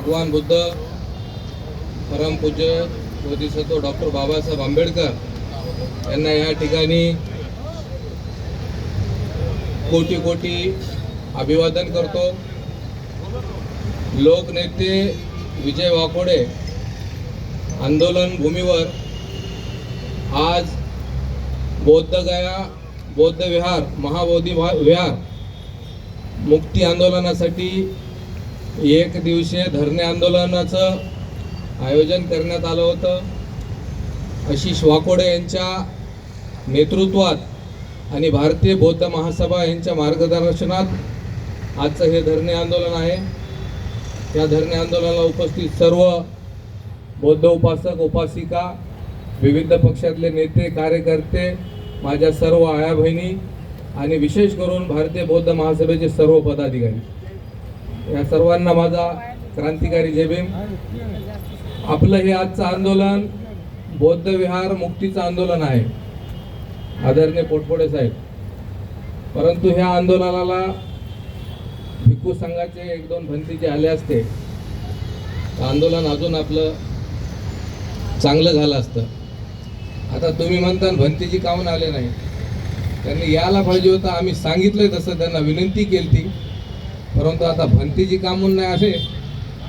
भगवान बुद्ध परमपूज्य बोधिसत्व डॉक्टर बाबासाहेब आंबेडकर यांना या ठिकाणी कोटी कोटी अभिवादन करतो. लोकनेते विजय वाकोडे आंदोलन भूमीवर आज बौद्धगया बौद्ध विहार महाबोधी विहार मुक्ती आंदोलनासाठी एक दिवसीय धरणे आंदोलनाचं आयोजन करण्यात आलं होतं. आशिष वाकोडे यांच्या नेतृत्वात आणि भारतीय बौद्ध महासभा यांच्या मार्गदर्शनात आजचं हे धरणे आंदोलन आहे. या धरणे आंदोलनाला उपस्थित सर्व बौद्ध उपासक उपासिका विविध पक्षातले नेते कार्यकर्ते माझ्या सर्व आया बहिणी आणि विशेष करून भारतीय बौद्ध महासभेचे सर्व पदाधिकारी. या सर्वांना माझा क्रांतिकारी जय भीम. आपलं हे आजचं आंदोलन बौद्ध विहार मुक्तीचं आंदोलन आहे. आदरणीय पोटफोडे साहेब. परंतु ह्या आंदोलनाला भिक्खू संघाचे एक दोन भंतीचे आले असते. आंदोलन अजून आपलं चांगलं झालं असतं. आता तुम्ही म्हणता भंतीजी काहून आले नाही. त्यांनी यायला पाहिजे होतं आम्ही सांगितलंय तसं त्यांना विनंती केली ती परंतु आता भंतीजी कामून नाही असे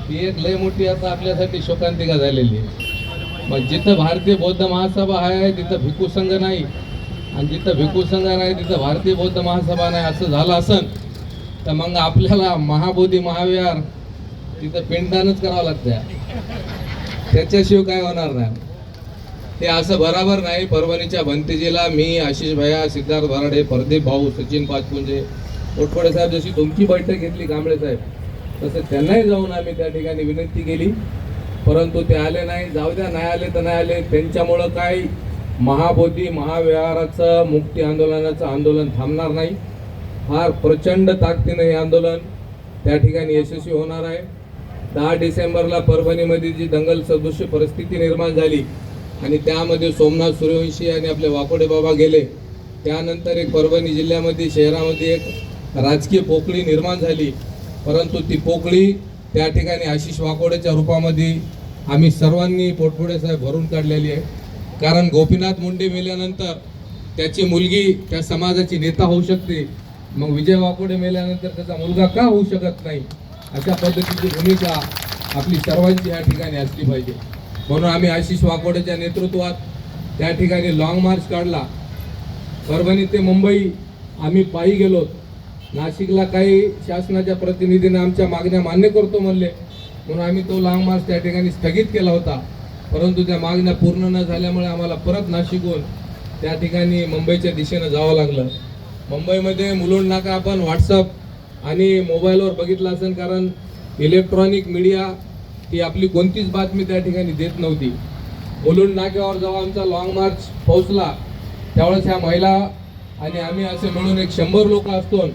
ती एक लय मोठी आता आपल्यासाठी शोकांतिका झालेली आहे. मग जिथं भारतीय बौद्ध महासभा आहे तिथं भिकू संघ नाही. आणि जिथं भिकू संघ नाही तिथं भारतीय बौद्ध महासभा नाही असं झालं असन तर मग आपल्याला महाबोधी महाविहार तिथं पिंडदानच करावं लागतं त्याच्याशिवाय काय होणार नाही. ते असं बराबर नाही परभणीच्या भंतीजीला मी आशिष भैया सिद्धार्थ भराडे प्रदीप भाऊ सचिन पाचपुंजे पोटफोडे साहेब जशी तुमची बैठक घेतली कांबळे साहेब तसं त्यांनाही जाऊन आम्ही त्या ठिकाणी विनंती केली. परंतु ते आले नाही जाऊ द्या नाही आले तर नाही आले. त्यांच्यामुळं काय महाबोधी महाविहाराचं मुक्ती आंदोलनाचं आंदोलन थांबणार नाही. फार प्रचंड ताकदीनं हे आंदोलन त्या ठिकाणी यशस्वी होणार आहे. दहा डिसेंबरला परभणीमध्ये जी दंगल सदृश्य परिस्थिती निर्माण झाली आणि त्यामध्ये सोमनाथ सूर्यवंशी आणि आपले वाकोडे बाबा गेले त्यानंतर एक परभणी जिल्ह्यामध्ये शहरामध्ये एक राजकीय पोकळी निर्माण झाली. परंतु ती पोकळी त्या ठिकाणी आशिष वाकोडेच्या रूपामध्ये आम्ही सर्वांनी पोटपुडे साहेब भरून काढलेली आहे. कारण गोपीनाथ मुंडे मेल्यानंतर त्याची मुलगी त्या समाजाची नेता होऊ शकते. मग विजय वाकोडे मेल्यानंतर त्याचा मुलगा का होऊ शकत नाही? अशा पद्धतीची भूमिका आपली सर्वांची या ठिकाणी असली पाहिजे. म्हणून आम्ही आशिष वाकोडेच्या नेतृत्वात त्या ठिकाणी लाँग मार्च काढला. परभणी ते मुंबई आम्ही पायी गेलो नाशिकला काही शासनाच्या प्रतिनिधीने आमच्या मागण्या मान्य करतो म्हणले. म्हणून आम्ही तो लॉंग मार्च त्या ठिकाणी स्थगित केला होता. परंतु त्या मागण्या पूर्ण न झाल्यामुळे आम्हाला परत नाशिकहून त्या ठिकाणी मुंबईच्या दिशेनं जावं लागलं. मुंबईमध्ये मुलुंड नाका आपण व्हॉट्सअप आणि मोबाईलवर बघितलं असेल कारण इलेक्ट्रॉनिक मीडिया ही आपली कोणतीच बातमी त्या ठिकाणी देत नव्हती. मुलुंड नाक्यावर जेव्हा आमचा लॉंग मार्च पोहोचला त्यावेळेस ह्या महिला आणि आम्ही असे मिळून एक शंभर लोक असतो.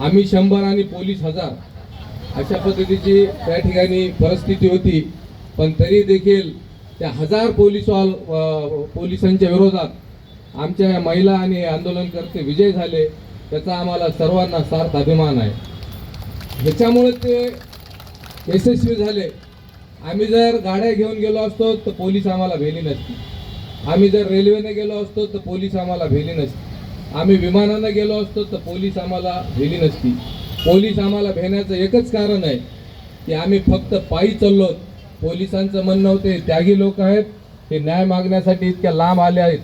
आम्ही शंभर आणि पोलीस हजार अशा पद्धतीची त्या ठिकाणी परिस्थिती होती. पण तरी देखील त्या हजार पोलीस पोलिसांच्या विरोधात आमच्या या महिला आणि आंदोलनकर्ते विजय झाले त्याचा आम्हाला सर्वांना सार्थ अभिमान आहे. ह्याच्यामुळे ते यशस्वी झाले. आम्ही जर गाड्या घेऊन गेलो असतो तर पोलीस आम्हाला भेली नसती. आम्ही जर रेल्वेने गेलो असतो तर पोलीस आम्हाला भेली नसती. आम्ही विमानानं गेलो असतो तर पोलीस आम्हाला भेली नसती. पोलीस आम्हाला भेण्याचं एकच कारण आहे की आम्ही फक्त पायी चाललो. पोलिसांचं म्हणणं होते त्यागी लोक आहेत हे न्याय मागण्यासाठी इतक्या लांब आले आहेत.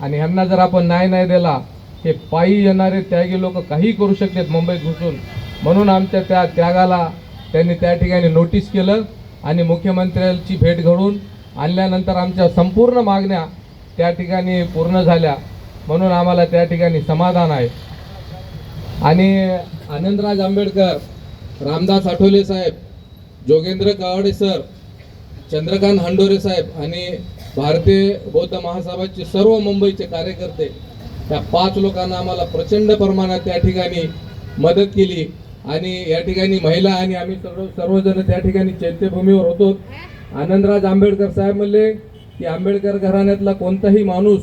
आणि ह्यांना जर आपण न्याय नाही दिला हे पायी येणारे त्यागी लोक काही करू शकतात मुंबईत घुसून. म्हणून आमच्या त्या त्यागाला त्यांनी त्या ठिकाणी नोटीस केलं आणि मुख्यमंत्र्यांची भेट घडून आणल्यानंतर आमच्या संपूर्ण मागण्या त्या ठिकाणी पूर्ण झाल्या. म्हणून आम्हाला त्या ठिकाणी समाधान आहे. आणि आनंदराज आंबेडकर रामदास आठवले साहेब जोगेंद्र कावडे सर चंद्रकांत हंडोरे साहेब आणि भारतीय बौद्ध महासभाचे सर्व मुंबईचे कार्यकर्ते त्या पाच लोकांना आम्हाला प्रचंड प्रमाणात त्या ठिकाणी मदत केली. आणि या ठिकाणी महिला आणि आम्ही सर्व सर्वजण त्या ठिकाणी चैत्यभूमीवर होतो. आनंदराज आंबेडकर साहेब म्हणले की आंबेडकर घराण्यातला कोणताही माणूस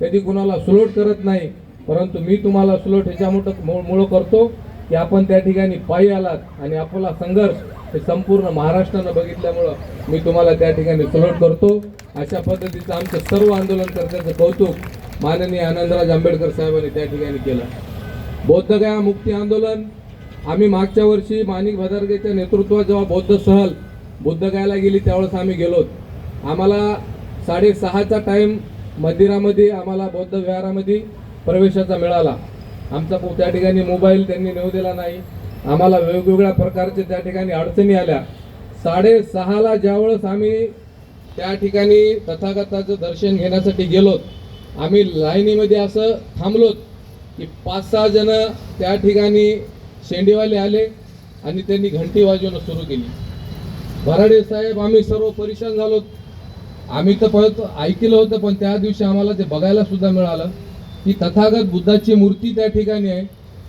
कधी कुणाला सुलोट करत नाही परंतु मी तुम्हाला सुलोट ह्याच्या मोठं मुळं करतो की आपण त्या ठिकाणी पायी आलात आणि आपला संघर्ष हे संपूर्ण महाराष्ट्रानं बघितल्यामुळं मी तुम्हाला त्या ठिकाणी सलोट करतो. अशा पद्धतीचं आमचं सर्व आंदोलनकर्त्याचं कौतुक माननीय आनंदराज आंबेडकर साहेबांनी त्या ठिकाणी केलं. बौद्धगया मुक्ती आंदोलन आम्ही मागच्या वर्षी माणिक भदारगेच्या नेतृत्वात जेव्हा बौद्ध सहल बुद्धगयाला गेली त्यावेळेस आम्ही गेलो आम्हाला साडेसहाचा टाईम मंदिरामध्ये आम्हाला बौद्ध विहारामध्ये प्रवेशाचा मिळाला. आमचा त्या ठिकाणी मोबाईल त्यांनी नेऊ दिला नाही. आम्हाला वेगवेगळ्या प्रकारचे त्या ठिकाणी अडचणी आल्या. साडेसहाला ज्यावेळेस आम्ही त्या ठिकाणी तथागताचं दर्शन घेण्यासाठी गेलो आम्ही लाईनीमध्ये असं थांबलोत की पाच सहा जण त्या ठिकाणी शेंडीवाले आले आणि त्यांनी घंटी वाजवणं सुरू केली. भराडे साहेब आम्ही सर्व परेशान झालो आम्ही तर परत ऐकलं होतं पण त्या दिवशी आम्हाला ते बघायला सुद्धा मिळालं की तथागत बुद्धाची मूर्ती त्या ठिकाणी आहे.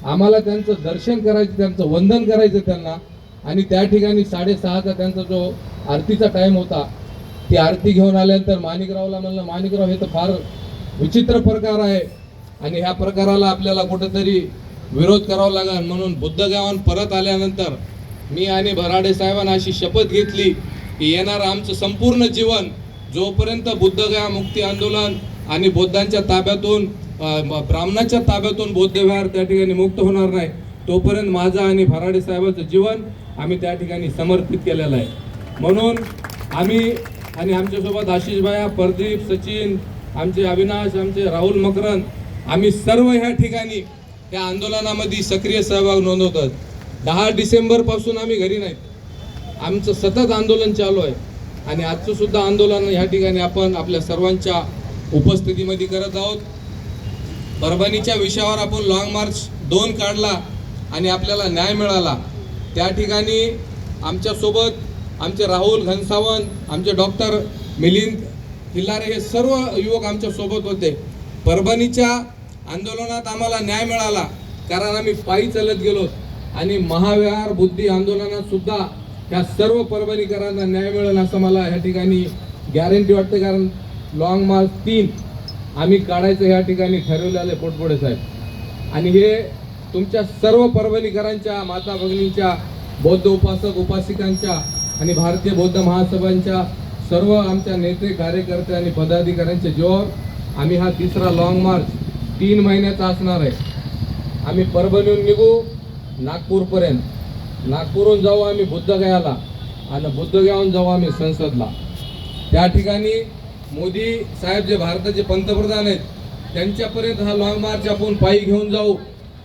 आम्हाला त्यांचं दर्शन करायचं त्यांचं वंदन करायचं त्यांना. आणि त्या ठिकाणी साडेसहाचा त्यांचा जो आरतीचा टाईम होता ती आरती घेऊन आल्यानंतर माणिकरावला म्हणलं माणिकराव हे तर फार विचित्र प्रकार आहे. आणि ह्या प्रकाराला आपल्याला कुठेतरी विरोध करावा लागेल. म्हणून बुद्धगावान परत आल्यानंतर मी आणि भराडे साहेबांना अशी शपथ घेतली की येणारं आमचं संपूर्ण जीवन जोपर्यंत बुद्धगया मुक्ती आंदोलन आणि बौद्धांच्या ताब्यातून ब्राह्मणाच्या ताब्यातून बौद्ध विहार त्या ठिकाणी मुक्त होणार नाही तोपर्यंत माझा आणि भराडे साहेबाचं जीवन आम्ही त्या ठिकाणी समर्पित केलेलं आहे. म्हणून आम्ही आणि आमच्यासोबत आशिष भाया प्रदीप सचिन आमचे अविनाश आमचे राहुल मकरन आम्ही सर्व ह्या ठिकाणी त्या आंदोलनामध्ये सक्रिय सहभाग नोंदवतात दहा डिसेंबरपासून आम्ही घरी नाहीत. आमचं सतत आंदोलन चालू आहे. आणि आजचं सुद्धा आंदोलन ह्या ठिकाणी आपण आपल्या सर्वांच्या उपस्थितीमध्ये करत आहोत. परभणीच्या विषयावर आपण लॉंग मार्च दोन काढला आणि आपल्याला न्याय मिळाला. त्या ठिकाणी आमच्यासोबत आमचे राहुल घनसावंत आमचे डॉक्टर मिलिंद हिल्लारे हे सर्व युवक आमच्यासोबत होते. परभणीच्या आंदोलनात आम्हाला न्याय मिळाला. कारण आम्ही पायी चालत गेलो. आणि महाविहार बुद्धी आंदोलनात सुद्धा ह्या सर्व परभणीकरांना न्याय मिळेल असं मला ह्या ठिकाणी गॅरंटी वाटते. कारण लॉंग मार्च तीन आम्ही काढायचं या ठिकाणी ठरवलेलं आहे पोटपुडे साहेब. आणि हे तुमच्या सर्व परभणीकरांच्या माता भगिनींच्या बौद्ध उपासक उपासिकांच्या आणि भारतीय बौद्ध महासभांच्या सर्व आमच्या नेते कार्यकर्ते आणि पदाधिकाऱ्यांच्या जीवावर आम्ही हा तिसरा लॉंग मार्च तीन महिन्याचा असणार आहे. आम्ही परभणीहून निघू नागपूरपर्यंत. नागपूरहून जाऊ आम्ही बुद्धगयाला आणि बुद्धगयाहून जाऊ आम्ही संसदला. त्या ठिकाणी मोदी साहेब जे भारताचे पंतप्रधान आहेत त्यांच्यापर्यंत हा लॉंग मार्च आपण पायी घेऊन जाऊ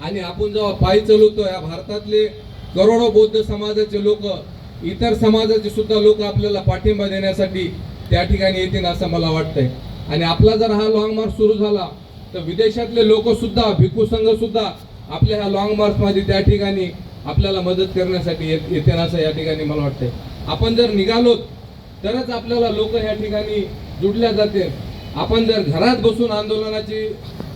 आणि आपण जेव्हा पायी चालवतो या भारतातले करोडो बौद्ध समाजाचे लोक इतर समाजाचे सुद्धा लोक आपल्याला पाठिंबा देण्यासाठी त्या ठिकाणी येतील असं मला वाटतंय. आणि आपला जर हा लॉंग मार्च सुरू झाला तर विदेशातले लोकसुद्धा भिक्खू संघ सुद्धा आपल्या ह्या लॉंग मार्चमध्ये त्या ठिकाणी आपल्याला मदत करण्यासाठी येत येते असं या ठिकाणी मला वाटतंय. आपण जर निघालोत तरच आपल्याला लोक या ठिकाणी जुडल्या जाते आपण जर घरात बसून आंदोलनाची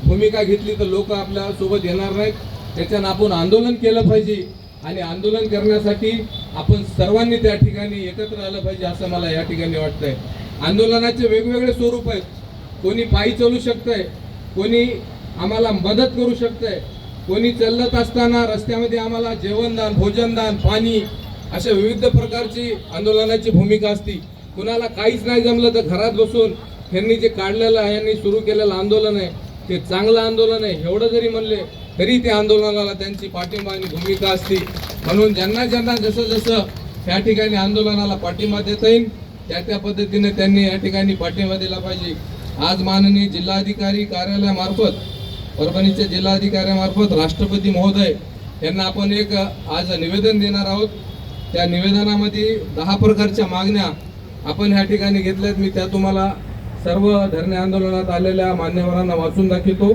भूमिका घेतली तर लोक आपल्यासोबत येणार नाहीत. त्याच्यानं आपण आंदोलन केलं पाहिजे. आणि आंदोलन करण्यासाठी आपण सर्वांनी त्या ठिकाणी एकत्र आलं पाहिजे असं मला या ठिकाणी वाटतंय. आंदोलनाचे वेगवेगळे स्वरूप आहेत. कोणी पायी चालू शकतंय कोणी आम्हाला मदत करू शकतंय. कोणी चालत असताना रस्त्यामध्ये आम्हाला जेवणदान भोजनदान पाणी अशा विविध प्रकारची आंदोलनाची भूमिका असती. कुणाला काहीच नाही जमलं तर घरात बसून ह्यांनी जे काढलेलं आहे यांनी सुरू केलेलं आंदोलन आहे ते चांगलं आंदोलन आहे एवढं जरी म्हणले तरी त्या आंदोलनाला त्यांची पाठिंबा आणि भूमिका असती. म्हणून ज्यांना ज्यांना जसं जसं या ठिकाणी आंदोलनाला पाठिंबा देता येईल त्या त्या पद्धतीने त्यांनी या ठिकाणी पाठिंबा दिला पाहिजे. आज माननीय जिल्हाधिकारी कार्यालयामार्फत परभणीच्या जिल्हाधिकाऱ्यामार्फत राष्ट्रपती महोदय यांना आपण एक आज निवेदन देणार आहोत. त्या निवेदनामध्ये दहा प्रकारच्या मागण्या आपण ह्या ठिकाणी घेतल्यात. मी त्या तुम्हाला सर्व धरणे आंदोलनात आलेल्या मान्यवरांना वाचून दाखवतो.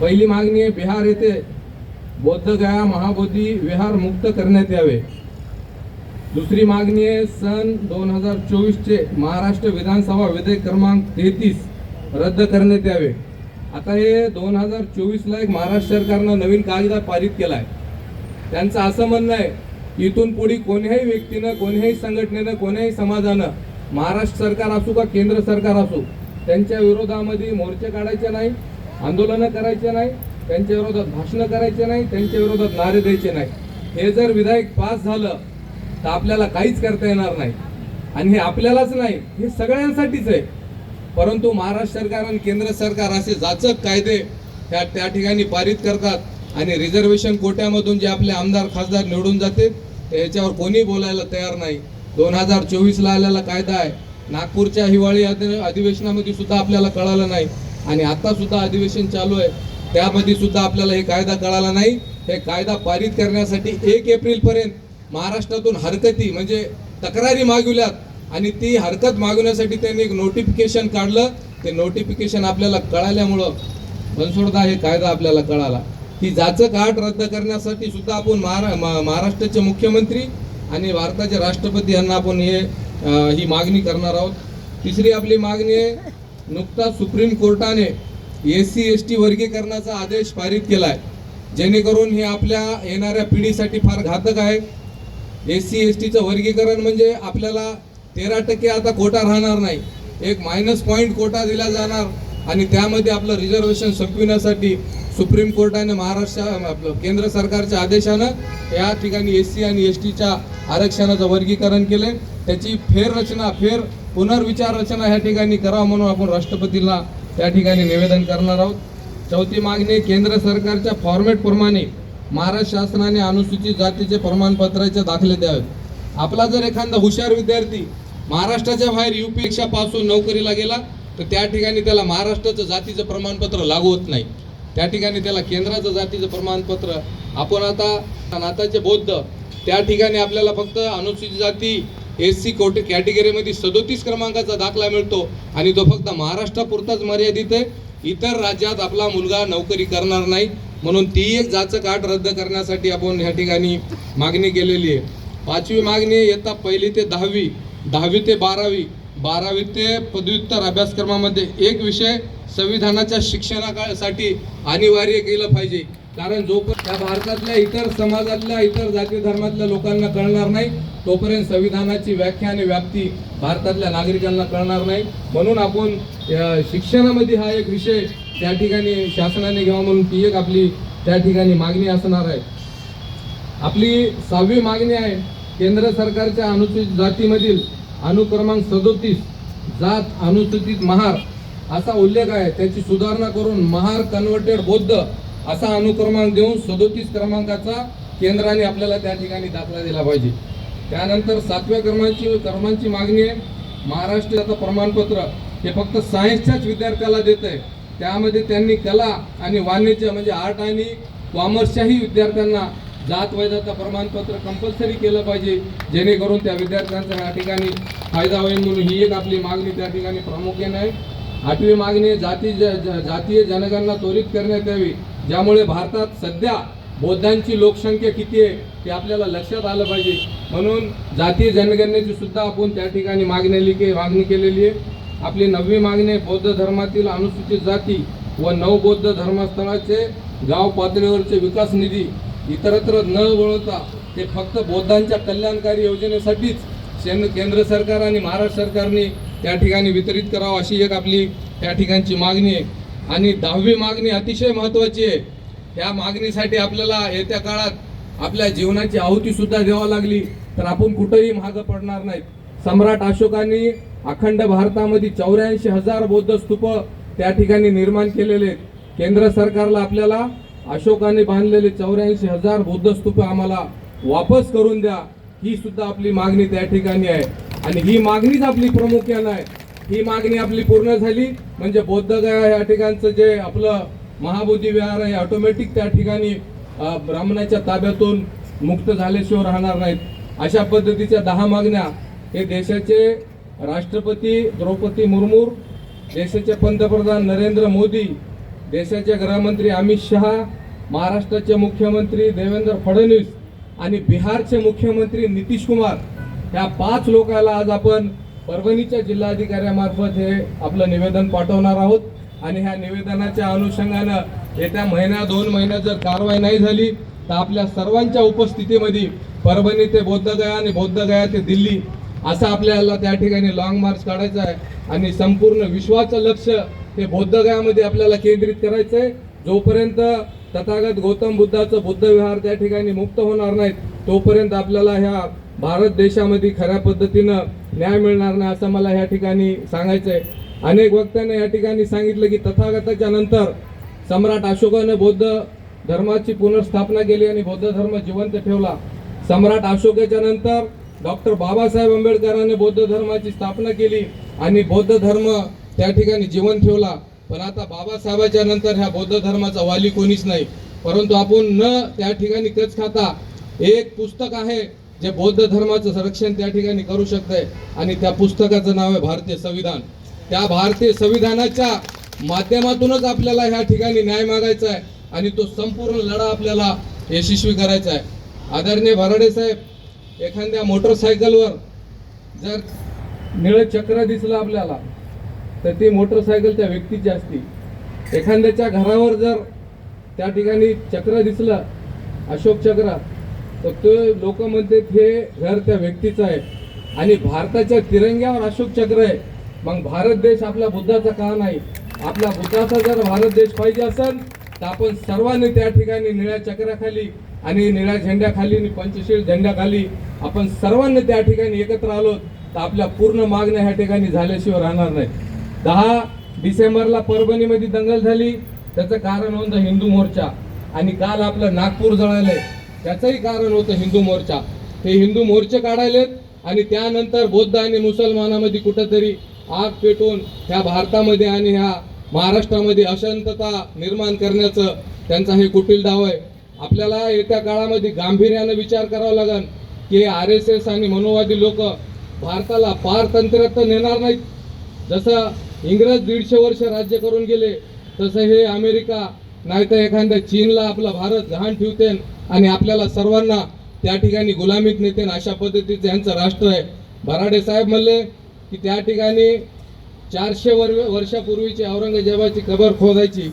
पहिली मागणी आहे बिहार येथे बौद्धगया महाबोधी विहार मुक्त करण्यात यावे. दुसरी मागणी आहे सन दोन हजार चोवीसचे महाराष्ट्र विधानसभा विधेयक क्रमांक तेहतीस रद्द करण्यात यावे. आता हे दोन हजार चोवीसला एक महाराष्ट्र सरकारनं नवीन कायदा पारित केला आहे त्यांचं असं म्हणणं आहे इथून पुढे कोणत्याही व्यक्तीनं कोणत्याही संघटनेनं कोणत्याही समाजानं महाराष्ट्र सरकार असो का केंद्र सरकार असो त्यांच्या विरोधामध्ये मोर्चे काढायचे नाही आंदोलनं करायचे नाही त्यांच्या विरोधात भाषणं करायचे नाही त्यांच्या विरोधात नारे द्यायचे नाही. हे जर विधायक पास झालं तर आपल्याला काहीच करता येणार नाही. आणि हे आपल्यालाच नाही हे सगळ्यांसाठीच आहे. परंतु महाराष्ट्र सरकार आणि केंद्र सरकार असे जाचक कायदे त्या त्या ठिकाणी पारित करतात आणि रिझर्वेशन कोट्यामधून जे आपले आमदार खासदार निवडून जाते याच्यावर कोणी बोलायला तयार नाही. दोन हजार चोवीसला आलेला कायदा आहे. नागपूरच्या हिवाळी अधि- अधिवेशनामध्ये सुद्धा आपल्याला कळालं नाही. आणि आता सुद्धा अधिवेशन चालू आहे. त्यामध्ये सुद्धा आपल्याला हे कायदा कळाला नाही. हे कायदा पारित करण्यासाठी एक एप्रिलपर्यंत महाराष्ट्रातून हरकती म्हणजे तक्रारी मागविल्यात. आणि ती हरकत मागवण्यासाठी त्यांनी एक नोटिफिकेशन काढलं. ते नोटिफिकेशन आपल्याला कळाल्यामुळं बनसोडदा हे कायदा आपल्याला कळाला. ही जाचक आट रद्द करण्यासाठी सुद्धा आपण महारा महाराष्ट्राचे मुख्यमंत्री आणि भारताचे राष्ट्रपती यांना आपण हे ही मागणी करणार आहोत. तिसरी आपली मागणी आहे नुकताच सुप्रीम कोर्टाने एस सी एस टी वर्गीकरणाचा आदेश पारित केला आहे जेणेकरून हे आपल्या येणाऱ्या पिढीसाठी फार घातक आहे. एस सी एस टीचं वर्गीकरण म्हणजे आपल्याला तेरा टक्के आता कोटा राहणार नाही. एक मायनस पॉईंट कोटा दिला जाणार आणि त्यामध्ये आपलं रिझर्वेशन संपविण्यासाठी सुप्रीम कोर्टाने महाराष्ट्र आपलं केंद्र सरकारच्या आदेशानं या ठिकाणी एस सी आणि एस टीच्या आरक्षणाचं वर्गीकरण केले. त्याची फेररचना फेर पुनर्विचार रचना ह्या ठिकाणी करावं म्हणून आपण राष्ट्रपतींना त्या ठिकाणी निवेदन करणार आहोत. चौथी मागणी केंद्र सरकारच्या फॉर्मॅटप्रमाणे महाराष्ट्र शासनाने अनुसूचित जातीचे प्रमाणपत्राचे दाखले द्यावेत. आपला जर एखादा हुशार विद्यार्थी महाराष्ट्राच्या बाहेर युपी पेक्षा पासून नोकरीला गेला तर त्या ठिकाणी त्याला महाराष्ट्राचं जातीचं प्रमाणपत्र लागू होत नाही. त्या ठिकाणी त्याला केंद्राचं जातीचं प्रमाणपत्र आपण आता नाताचे बौद्ध त्या ठिकाणी आपल्याला फक्त अनुसूचित जाती एस सी कोटे कॅटेगरीमध्ये सदोतीस क्रमांकाचा दाखला मिळतो आणि तो फक्त महाराष्ट्रापुरताच मर्यादित आहे. इतर राज्यात आपला मुलगा नोकरी करणार नाही म्हणून ती एक जाचक आट रद्द करण्यासाठी आपण ह्या ठिकाणी मागणी केलेली आहे. पाचवी मागणी आहे इयत्ता पहिली ते दहावी दहावी ते बारावी बारावी ते पदव्युत्तर अभ्यासक्रमामध्ये एक विषय संविधानाच्या शिक्षणासाठी अनिवार्य केलं पाहिजे. कारण जोपर्यंत त्या भारतातल्या इतर समाजातल्या इतर जाती धर्मातल्या लोकांना कळणार नाही तोपर्यंत संविधानाची व्याख्या आणि व्याप्ती भारतातल्या नागरिकांना कळणार नाही. म्हणून आपण शिक्षणामध्ये हा एक विषय त्या ठिकाणी शासनाने घ्यावा म्हणून ती एक आपली त्या ठिकाणी मागणी असणार आहे. आपली सहावी मागणी आहे केंद्र सरकारच्या अनुसूचित जातीमधील अनुक्रमांक सदोतीस जात अनुसूचित महार असा उल्लेख आहे. त्याची सुधारणा करून महार कन्व्हर्टेड बौद्ध असा अनुक्रमांक देऊन सदोतीस क्रमांकाचा केंद्राने आपल्याला त्या ठिकाणी दाखला दिला पाहिजे. त्यानंतर सातव्या क्रमांची क्रमांची मागणी आहे. महाराष्ट्राचं प्रमाणपत्र हे फक्त सायन्सच्याच विद्यार्थ्याला देत आहे त्यामध्ये त्यांनी कला आणि वाणिज्य म्हणजे आर्ट आणि कॉमर्सच्याही विद्यार्थ्यांना जात वैधता प्रमाणपत्र कंपल्सरी केलं पाहिजे जेणेकरून त्या विद्यार्थ्यांचा या ठिकाणी फायदा होईल म्हणून ही एक आपली मागणी त्या ठिकाणी प्रामुख्याने आहे. आठवी मागणी जाती ज- जातीय जनगणना त्वरित करण्यात यावी. ज्यामुळे भारतात सध्या बौद्धांची लोकसंख्या किती आहे ते आपल्याला लक्षात आलं पाहिजे. म्हणून जातीय जनगणनेची सुद्धा आपण त्या ठिकाणी मागणी के मागणी केलेली आहे. आपली नववी मागणी बौद्ध धर्मातील अनुसूचित जाती व नवबौद्ध धर्मस्थळाचे गाव पातळीवरचे विकास निधी इतरत्र न वळवता ते फक्त बौद्धांच्या कल्याणकारी योजनेसाठीच शेन केंद्र सरकार आणि महाराष्ट्र सरकारने त्या ठिकाणी वितरित करावं अशी एक आपली त्या ठिकाणची मागणी आहे. आणि दहावी मागणी अतिशय महत्त्वाची आहे. ह्या मागणीसाठी आपल्याला येत्या काळात आपल्या जीवनाची आहुतीसुद्धा सुद्धा लागली तर आपण कुठंही मागं पडणार नाहीत. सम्राट अशोकांनी अखंड भारतामध्ये चौऱ्याऐंशी हजार बौद्ध स्तूप त्या ठिकाणी निर्माण केलेले आहेत. केंद्र सरकारला आपल्याला अशोकाने बांधलेले चौऱ्याऐंशी हजार बौद्ध स्तूप आम्हाला वापस करून द्या. ही सुद्धा आपली मागणी त्या ठिकाणी आहे. आणि ही मागणीच आपली प्रामुख्यानं आहे. ही मागणी आपली पूर्ण झाली. म्हणजे बौद्धगया या ठिकाणचं जे आपलं महाबोधी विहार आहे ऑटोमॅटिक त्या ठिकाणी ब्राह्मणाच्या ताब्यातून मुक्त झाल्याशिवाय राहणार नाहीत. अशा पद्धतीच्या दहा मागण्या हे देशाचे राष्ट्रपती द्रौपदी मुर्मू देशाचे पंतप्रधान नरेंद्र मोदी देशाचे गृहमंत्री अमित शहा महाराष्ट्राचे मुख्यमंत्री देवेंद्र फडणवीस आणि बिहारचे मुख्यमंत्री नितीश कुमार ह्या पाच लोकांना आज आपण परभणीच्या जिल्हाधिकाऱ्यामार्फत हे आपलं निवेदन पाठवणार आहोत. आणि ह्या निवेदनाच्या अनुषंगानं येत्या महिन्या दोन महिन्यात जर कारवाई नाही झाली तर आपल्या सर्वांच्या उपस्थितीमध्ये परभणी ते बौद्धगया आणि बौद्धगया ते दिल्ली असं आपल्याला त्या ठिकाणी लॉंग मार्च काढायचा आहे. आणि संपूर्ण विश्वाचं लक्ष हे बौद्धगयामध्ये आपल्याला केंद्रित करायचं आहे जोपर्यंत तथागत गौतम बुद्धाचं बुद्ध विहार त्या ठिकाणी मुक्त होणार नाहीत तोपर्यंत आपल्याला ह्या भारत देशामध्ये खऱ्या पद्धतीनं न्याय मिळणार नाही असं मला ह्या ठिकाणी सांगायचं आहे अनेक वक्त्यांनी या ठिकाणी सांगितलं की तथागताच्या नंतर सम्राट अशोकाने बौद्ध धर्माची पुनर्स्थापना केली आणि बौद्ध धर्म जिवंत ठेवला. सम्राट अशोकाच्या नंतर डॉक्टर बाबासाहेब आंबेडकरांनी बौद्ध धर्माची स्थापना केली आणि बौद्ध धर्म त्या ठिकाणी जीवन ठेवला. पण आता बाबासाहेबाच्या नंतर ह्या बौद्ध धर्माचा वाली कोणीच नाही. परंतु आपण न त्या ठिकाणी कच खाता. एक पुस्तक आहे जे बौद्ध धर्माचं संरक्षण त्या ठिकाणी करू शकतंय. आणि त्या पुस्तकाचं नाव आहे भारतीय संविधान. त्या भारतीय संविधानाच्या माध्यमातूनच आपल्याला ह्या ठिकाणी न्याय मागायचा आहे. आणि तो संपूर्ण लढा आपल्याला यशस्वी करायचा आहे. आदरणीय भराडे साहेब एखाद्या मोटरसायकलवर जर निळं चक्र दिसलं आपल्याला तर ती मोटरसायकल त्या व्यक्तीची असती. एखाद्याच्या घरावर जर त्या ठिकाणी चक्र दिसलं अशोक चक्र तर ते लोक म्हणतात हे घर त्या व्यक्तीचं आहे. आणि भारताच्या तिरंग्यावर अशोक चक्र आहे. मग भारत देश आपला बुद्धाचा का नाही? आपल्या बुद्धाचा जर भारत देश पाहिजे असेल तर आपण सर्वांनी त्या ठिकाणी निळ्या चक्राखाली आणि निळ्या झेंड्याखाली आणि पंचशील झेंड्याखाली आपण सर्वांनी त्या ठिकाणी एकत्र आलो तर आपल्या पूर्ण मागण्या ह्या ठिकाणी झाल्याशिवाय राहणार नाही. दहा डिसेंबरला परभणीमध्ये दंगल झाली. त्याचं कारण होतं हिंदू मोर्चा. आणि काल आपलं नागपूर जळालंय. त्याचंही कारण होतं हिंदू मोर्चा. हे हिंदू मोर्चे काढायलेत आणि त्यानंतर बौद्ध आणि मुसलमानामध्ये कुठंतरी आग पेटून ह्या भारतामध्ये आणि ह्या महाराष्ट्रामध्ये अशांतता निर्माण करण्याचं त्यांचा हे कुटील डाव आहे. आपल्याला येत्या काळामध्ये गांभीर्यानं विचार करावा लागेल की आर एस एस आणि मनोवादी लोक भारताला पारतंत्र्यात नेणार नाहीत. जसं इंग्रज दीडशे वर्ष राज्य करून गेले. तसं हे अमेरिका नाही तर एखाद्या चीनला आपला भारत गहाण ठेवते आणि आपल्याला सर्वांना त्या ठिकाणी गुलामीत नेते अशा पद्धतीचं यांचं राष्ट्र आहे. भराडे साहेब म्हणले की त्या ठिकाणी चारशे वर वर्षापूर्वीची औरंगजेबाची कबर खोदायची.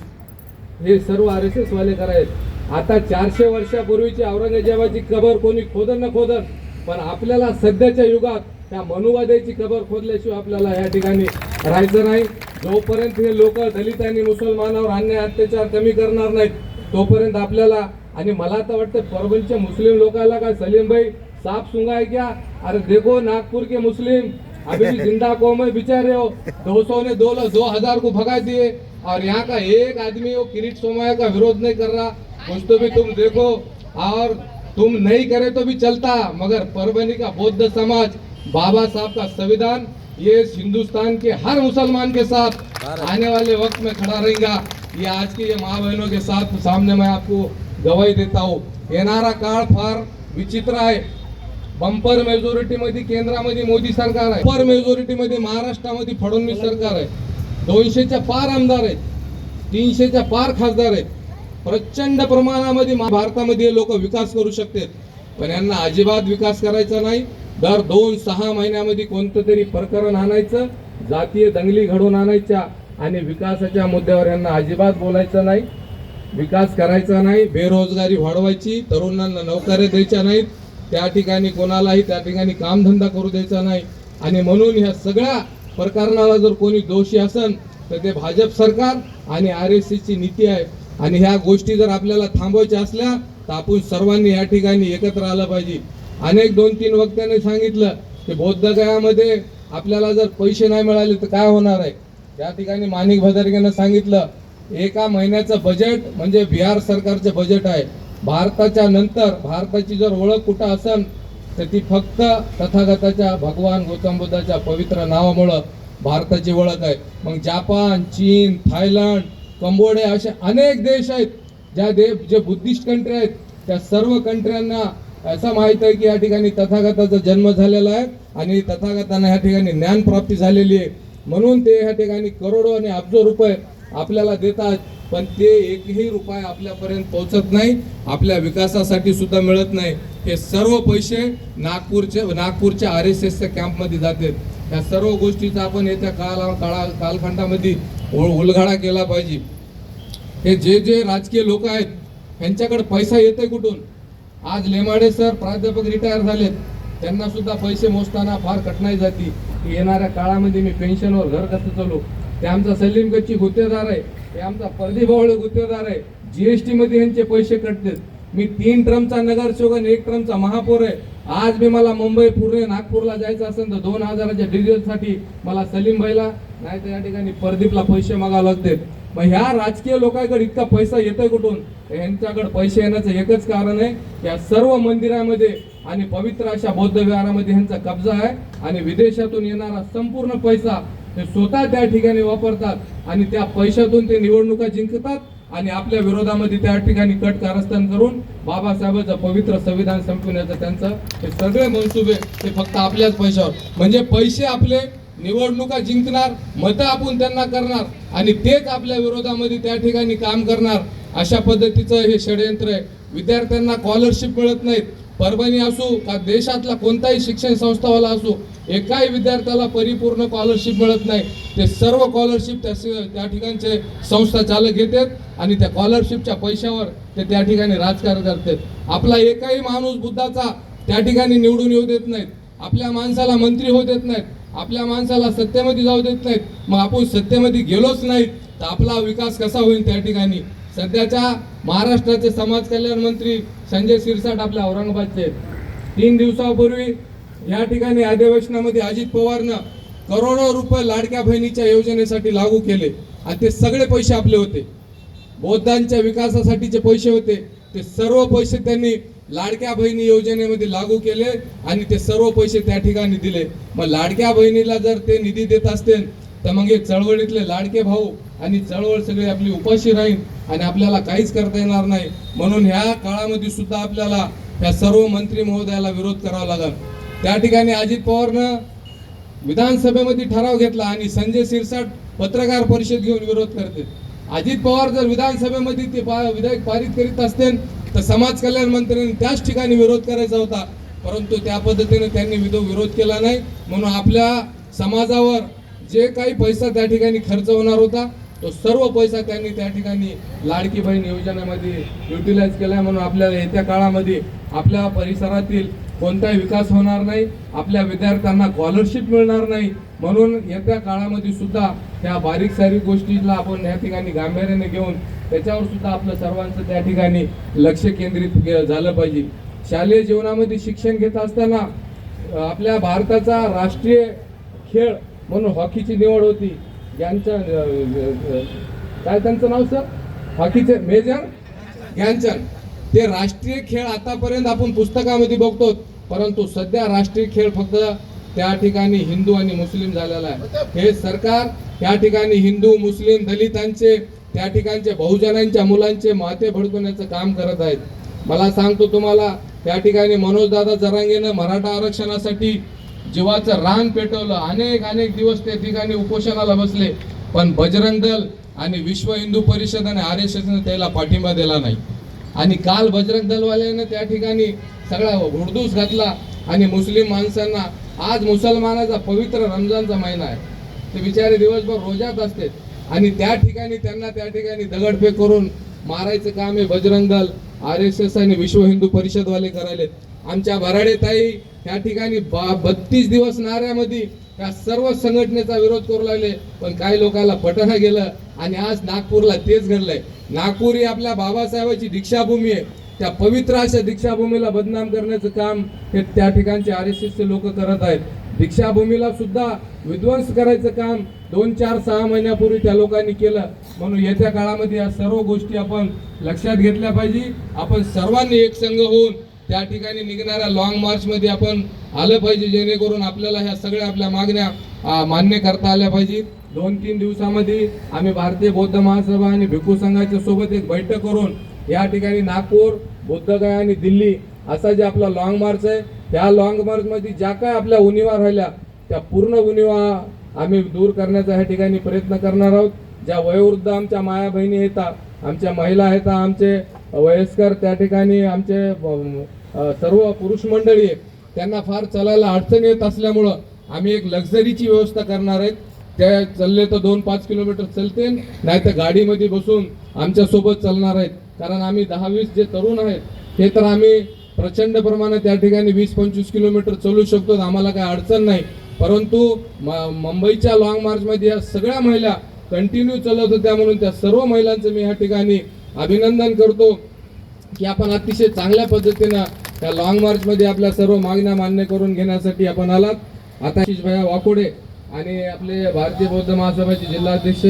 हे सर्व आर एस एसवाले करायत आता चारशे वर्षापूर्वीची औरंगजेबाची कबर कोणी खोदन न खोदन पण आपल्याला सध्याच्या युगात त्या मनुवाद्याची कबर खोदल्याशिवाय आपल्याला या ठिकाणी राहायचं नाही. जोपर्यंत हे लोक दलित आणि मुसलमानावर अन्याय अत्याचार कमी करणार नाहीत तोपर्यंत आपल्याला आणि मला तर वाटतं परभणीच्या मुस्लिम लोकांना काय सलीम भाई साफ सुंगा क्या? अरे देखो नागपूर के मुस्लिम. अभी भी जिंदा कौम है बिचारे हो. दो सौ ने दो दो हजार को भगा दिए. और यहाँ का एक आदमी वो किरीट सोमाया का विरोध नहीं कर रहा. कुछ तो भी तुम देखो. और तुम नहीं करे तो भी चलता. मगर परभनी का बौद्ध समाज बाबा साहब का संविधान ये हिंदुस्तान के हर मुसलमान के साथ आने वाले वक्त में खड़ा रहेगा। ये आज की ये माँ बहनों के साथ सामने मैं आपको गवाही देता हूँ। येणारा काळ फार विचित्र आहे। बंपर मेजॉरिटी मध्ये केंद्रामध्ये मोदी सरकार आहे. बंपर मेजॉरिटी मध्ये महाराष्ट्रामध्ये फडणवीस सरकार आहे. दोनशेच्या पार आमदार आहेत. तीनशेच्या पार खासदार आहेत. प्रचंड प्रमाणामध्ये भारतामध्ये लोक विकास करू शकतात. पण यांना अजिबात विकास करायचा नाही. दर दोन सहा महिन्यामध्ये कोणतं तरी प्रकरण आणायचं जातीय दंगली घडवून आणायच्या आणि विकासाच्या मुद्द्यावर यांना अजिबात बोलायचं नाही विकास करायचा नाही बेरोजगारी वाढवायची तरुणांना नोकऱ्या द्यायच्या नाहीत त्या ठिकाणी कोणालाही त्या ठिकाणी कामधंदा करू द्यायचा नाही. आणि म्हणून ह्या सगळ्या प्रकरणाला जर कोणी दोषी असन तर ते भाजप सरकार आणि आर एस ची नीती आहे. आणि ह्या गोष्टी जर आपल्याला थांबवायच्या असल्या तर आपण सर्वांनी या ठिकाणी एकत्र आलं पाहिजे. अनेक दोन तीन वक्त्याने सांगितलं की बौद्ध गयामध्ये आपल्याला जर पैसे नाही मिळाले तर काय होणार आहे? त्या ठिकाणी माणिक भदारिकेनं सांगितलं एका महिन्याचं बजेट म्हणजे बिहार सरकारचं बजेट आहे. भारताच्या नंतर भारताची जर ओळख कुठं असन तर ती फक्त तथागताच्या भगवान गौतम बुद्धाच्या पवित्र नावामुळं भारताची ओळख आहे. मग जापान चीन थायलंड कंबोडिया असे अनेक देश आहेत ज्या दे जे बुद्धिस्ट कंट्री आहेत त्या सर्व कंट्र्यांना असं माहीत आहे की या ठिकाणी तथागताचा जन्म झालेला आहे आणि तथागतांना या ठिकाणी ज्ञानप्राप्ती झालेली आहे. म्हणून ते या ठिकाणी करोडो आणि अब्जो रुपये आपल्याला देतात पण ते एकही रुपये आपल्यापर्यंत पोहोचत नाही आपल्या विकासासाठी सुद्धा मिळत नाही. हे सर्व पैसे नागपूरचे नागपूरच्या आर एस एसच्या कॅम्पमध्ये जातात. या सर्व गोष्टीचा आपण येत्या काला काळा कालखंडामध्ये उल- उलगडा केला पाहिजे. हे जे जे राजकीय लोक आहेत यांच्याकडे पैसा येतोय कुठून? आज लेमाडे सर प्राध्यापक रिटायर झालेत. त्यांना सुद्धा पैसे मोजताना फार कठीणाई जाती. की येणाऱ्या काळामध्ये मी पेन्शनवर घर कसं चालू? ते आमचा सलीम गच्ची गुत्तेदार आहे. ते आमचा प्रदीप भावळे गुत्तेदार आहे. जीएसटी मध्ये यांचे पैसे कटतात मी तीन ट्रमचा नगरसेवक आणि एक ट्रमचा महापौर आहे. आज मी मला मुंबई पुणे नागपूरला जायचं असेल तर दोन हजाराच्या डिझेलसाठी मला सलीम भाईला नाही तर या ठिकाणी प्रदीपला पैसे मागावे लागतात मग ह्या राजकीय लोकांकडे इतका पैसा येतोय कुठून? यांच्याकडे पैसे येण्याचं एकच कारण आहे या सर्व मंदिरामध्ये आणि पवित्र अशा बौद्ध विहारामध्ये ह्यांचा कब्जा आहे आणि विदेशातून येणारा संपूर्ण पैसा ते स्वतः त्या ठिकाणी वापरतात आणि त्या पैशातून ते निवडणुका जिंकतात आणि आपल्या विरोधामध्ये त्या ठिकाणी कट कारस्थान करून बाबासाहेबांचं पवित्र संविधान संपवण्याचं त्यांचं हे सगळे मनसुबे ते फक्त आपल्याच पैशावर. म्हणजे पैसे आपले निवडणुका जिंकणार मतं आपण त्यांना करणार आणि तेच आपल्या विरोधामध्ये त्या ठिकाणी काम करणार अशा पद्धतीचं हे षडयंत्र आहे. विद्यार्थ्यांना स्कॉलरशिप मिळत नाहीत. परभणी असो का देशातला कोणताही शिक्षण संस्थावाला असो एकाही विद्यार्थ्याला परिपूर्ण स्कॉलरशिप मिळत नाही. ते सर्व स्कॉलरशिप त्या त्या ठिकाणचे संस्था चालक घेतात आणि त्या स्कॉलरशिपच्या पैशावर ते त्या ठिकाणी राजकारण करतात. आपला एकही माणूस बुद्धाचा त्या ठिकाणी निवडून येऊ देत नाहीत. आपल्या माणसाला मंत्री होऊ देत नाहीत. आपल्या माणसाला सत्तेमध्ये जाऊ देत नाहीत. मग आपण सत्तेमध्ये गेलोच नाहीत. तर आपला विकास कसा होईल त्या ठिकाणी? सध्याच्या महाराष्ट्राचे समाज कल्याण मंत्री संजय शिरसाट आपल्या औरंगाबादचे तीन दिवसापूर्वी या ठिकाणी अधिवेशनामध्ये अजित पवारनं करोडो रुपये लाडक्या बहिणीच्या योजनेसाठी लागू केले. आणि ते सगळे पैसे आपले होते. बौद्धांच्या विकासासाठीचे पैसे होते. ते सर्व पैसे त्यांनी लाडक्या बहिणी योजनेमध्ये लागू केले आणि ते सर्व पैसे त्या ठिकाणी दिले. मग लाडक्या बहिणीला जर ते निधी देत असतील तर मग हे चळवळीतले लाडके भाऊ आणि चळवळ सगळी आपली उपाशी राहील आणि आपल्याला काहीच करता येणार नाही. म्हणून ह्या काळामध्ये सुद्धा आपल्याला ह्या सर्व मंत्री महोदयाला विरोध करावा लागला. त्या ठिकाणी अजित पवारनं विधानसभेमध्ये ठराव घेतला आणि संजय सिरसाट पत्रकार परिषद घेऊन विरोध करते अजित पवार जर विधानसभेमध्ये ते पा- विधेयक पारित करीत असतील तर समाज कल्याण मंत्र्यांनी त्याच ठिकाणी विरोध करायचा होता परंतु त्या पद्धतीने त्यांनी विधो विरोध केला नाही. म्हणून आपल्या समाजावर जे काही पैसा त्या ठिकाणी खर्च होणार होता तो सर्व पैसा त्यांनी त्या ठिकाणी लाडकी बहीण योजनेमध्ये युटिलाइज केला म्हणून आपल्याला येत्या काळामध्ये आपल्या परिसरातील कोणताही विकास होणार नाही आपल्या विद्यार्थ्यांना स्कॉलरशिप मिळणार नाही. म्हणून येत्या काळामध्ये सुद्धा त्या बारीक सारीक गोष्टीला आपण या ठिकाणी गांभीर्याने घेऊन त्याच्यावर सुद्धा आपलं सर्वांचं त्या ठिकाणी लक्ष केंद्रित के- झालं पाहिजे. शालेय जीवनामध्ये शिक्षण घेत असताना आपल्या भारताचा राष्ट्रीय खेळ म्हणून हॉकीची निवड होती. ज्ञानचंद काय त्यांचं नाव सर? हॉकीचे मेजर? ज्ञानचंद. ते राष्ट्रीय खेळ आतापर्यंत आपण पुस्तकामध्ये बघतो परंतु सध्या राष्ट्रीय खेळ फक्त त्या ठिकाणी हिंदू आणि मुस्लिम झालेला आहे. हे सरकार त्या ठिकाणी हिंदू मुस्लिम दलितांचे त्या ठिकाणच्या बहुजनांच्या मुलांचे माते भडकवण्याचं काम करत आहेत. मला सांगतो तुम्हाला त्या ठिकाणी मनोजदादा जरांगेनं मराठा आरक्षणासाठी जीवाचं रान पेटवलं. अनेक अनेक दिवस त्या ठिकाणी उपोषणाला बसले. पण बजरंग दल आणि विश्व हिंदू परिषद आणि आर एस एसनं त्याला पाठिंबा दिला नाही. आणि काल बजरंग दलवाल्यानं त्या ठिकाणी सगळा हुडदूस घातला आणि मुस्लिम माणसांना आज मुसलमानाचा पवित्र रमजानचा महिना आहे. ते बिचारे दिवसभर रोजात असते आणि त्या ठिकाणी त्यांना त्या ठिकाणी दगडफेक करून मारायचं काम हे Bajrang Dal R S S आणि विश्व हिंदू परिषदवाले करायलेत. आमच्या भराडे ताई त्या ठिकाणी बत्तीस दिवस नाऱ्यामध्ये त्या सर्व संघटनेचा विरोध करू लागले. पण काही लोकांना पटना गेलं आणि आज नागपूरला तेच घडलंय. नागपूर ही आपल्या बाबासाहेबांची दीक्षाभूमी आहे. त्या पवित्र अशा दीक्षाभूमीला बदनाम करण्याचं काम हे त्या ठिकाणचे आर एस एसचे लोक करत आहेत. दीक्षाभूमीला सुद्धा विध्वंस करायचं काम दोन चार सहा महिन्यापूर्वी त्या लोकांनी केलं. म्हणून येत्या काळामध्ये या सर्व गोष्टी आपण लक्षात घेतल्या पाहिजे. आपण सर्वांनी एक संघ होऊन त्या ठिकाणी निघणाऱ्या लॉंग मार्चमध्ये आपण आलं पाहिजे जेणेकरून आपल्याला ह्या सगळ्या आपल्या मागण्या मान्य करता आल्या पाहिजेत. दोन तीन दिवसामध्ये आम्ही भारतीय बौद्ध महासभा आणि भिक्खू संघाच्या सोबत एक बैठक करून या ठिकाणी नागपूर बुद्धगया आणि दिल्ली असा जे आपला लॉंग मार्च आहे त्या लॉंग मार्चमध्ये ज्या काय आपल्या उणिवा राहिल्या त्या पूर्ण उणिवा आम्ही दूर करण्याचा ह्या ठिकाणी प्रयत्न करणार आहोत. ज्या वयोवृद्ध आमच्या माया बहिणी येतात आमच्या महिला येतात आमचे वयस्कर त्या ठिकाणी आमचे सर्व पुरुष मंडळी त्यांना फार चालायला अडचण येत असल्यामुळं आम्ही एक लक्झरीची व्यवस्था करणार आहेत. त्या चालले तर दोन पाच किलोमीटर चलते नाही तर गाडीमध्ये बसून आमच्यासोबत चालणार आहेत. कारण आम्ही दहा वीस जे तरुण आहेत ते तर आम्ही प्रचंड प्रमाणात त्या ठिकाणी वीस पंचवीस किलोमीटर चालू शकतो आम्हाला काही अडचण नाही. परंतु म- मुंबईच्या लॉंग मार्चमध्ये या सगळ्या महिला कंटिन्यू चालत होत्या म्हणून त्या सर्व महिलांचं मी या ठिकाणी अभिनंदन करतो की आपण अतिशय चांगल्या पद्धतीनं त्या लॉंग मार्चमध्ये आपल्या सर्व मागण्या मान्य करून घेण्यासाठी आपण आलात. आता भैया वाकोडे आणि आपले भारतीय बौद्ध महासभेचे जिल्हाध्यक्ष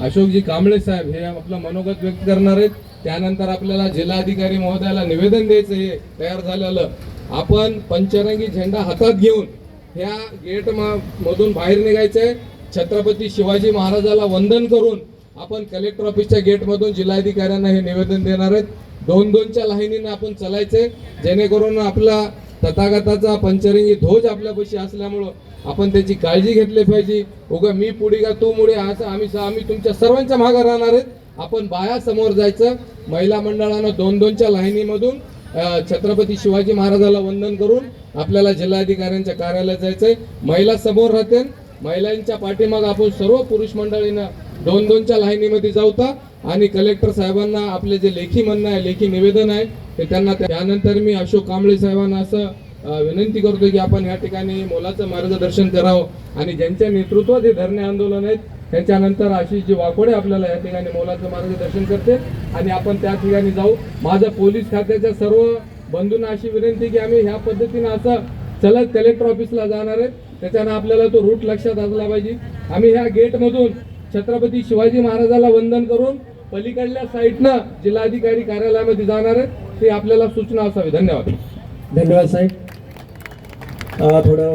अशोकजी कांबळे साहेब हे आपलं मनोगत व्यक्त करणार आहेत. त्यानंतर आपल्याला जिल्हाधिकारी महोदयाला निवेदन द्यायचं हे तयार झालेलं. आपण पंचरंगी झेंडा हातात घेऊन ह्या गेट मधून बाहेर निघायचंय. छत्रपती शिवाजी महाराजाला वंदन करून आपण कलेक्टर ऑफिसच्या गेटमधून जिल्हाधिकाऱ्यांना हे निवेदन देणार आहेत. दोन दोनच्या लाईनीनं आपण चालायचंय. जेणेकरून आपला तथागताचा पंचरंगी ध्वज आपल्यापाशी असल्यामुळं आपण त्याची काळजी घेतली पाहिजे. उगा मी पुढे का तू मुळे असं आम्ही आम्ही तुमच्या सर्वांच्या मागे राहणार आहेत. आपण बाया समोर जायचं. महिला मंडळानं दोन दोनच्या लाईनीमधून छत्रपती शिवाजी महाराजाला वंदन करून आपल्याला जिल्हाधिकाऱ्यांच्या कार्यालयात जायचंय. महिला समोर राहते. महिलांच्या पाठीमाग आपण सर्व पुरुष मंडळीनं दोन दोनच्या लाईनीमध्ये जाऊता. आणि कलेक्टर साहेबांना आपले जे लेखी म्हणणं आहे लेखी निवेदन आहे ते त्यांना त्यानंतर मी अशोक कांबळे साहेबांना असं विनंती करतो की आपण या ठिकाणी मोलाचं मार्गदर्शन करावं आणि ज्यांच्या नेतृत्वात हे धरणे आंदोलन आहेत त्याच्यानंतर आशिषजी वाकोडे आपल्याला या ठिकाणी मोलाचं मार्गदर्शन करते. आणि आपण त्या ठिकाणी जाऊ. माझ्या पोलीस खात्याच्या सर्व बंधूंना अशी विनंती की आम्ही ह्या पद्धतीनं असं चलत कलेक्टर ऑफिसला जाणार आहेत त्याच्यानं आपल्याला तो रूट लक्षात असला पाहिजे. आम्ही ह्या गेटमधून छत्रपती शिवाजी महाराजाला वंदन करून पलीकडल्या साईडनं जिल्हाधिकारी कार्यालयामध्ये जाणार आहेत ते आपल्याला सूचना असावी. धन्यवाद. धन्यवाद साहेब. थोडं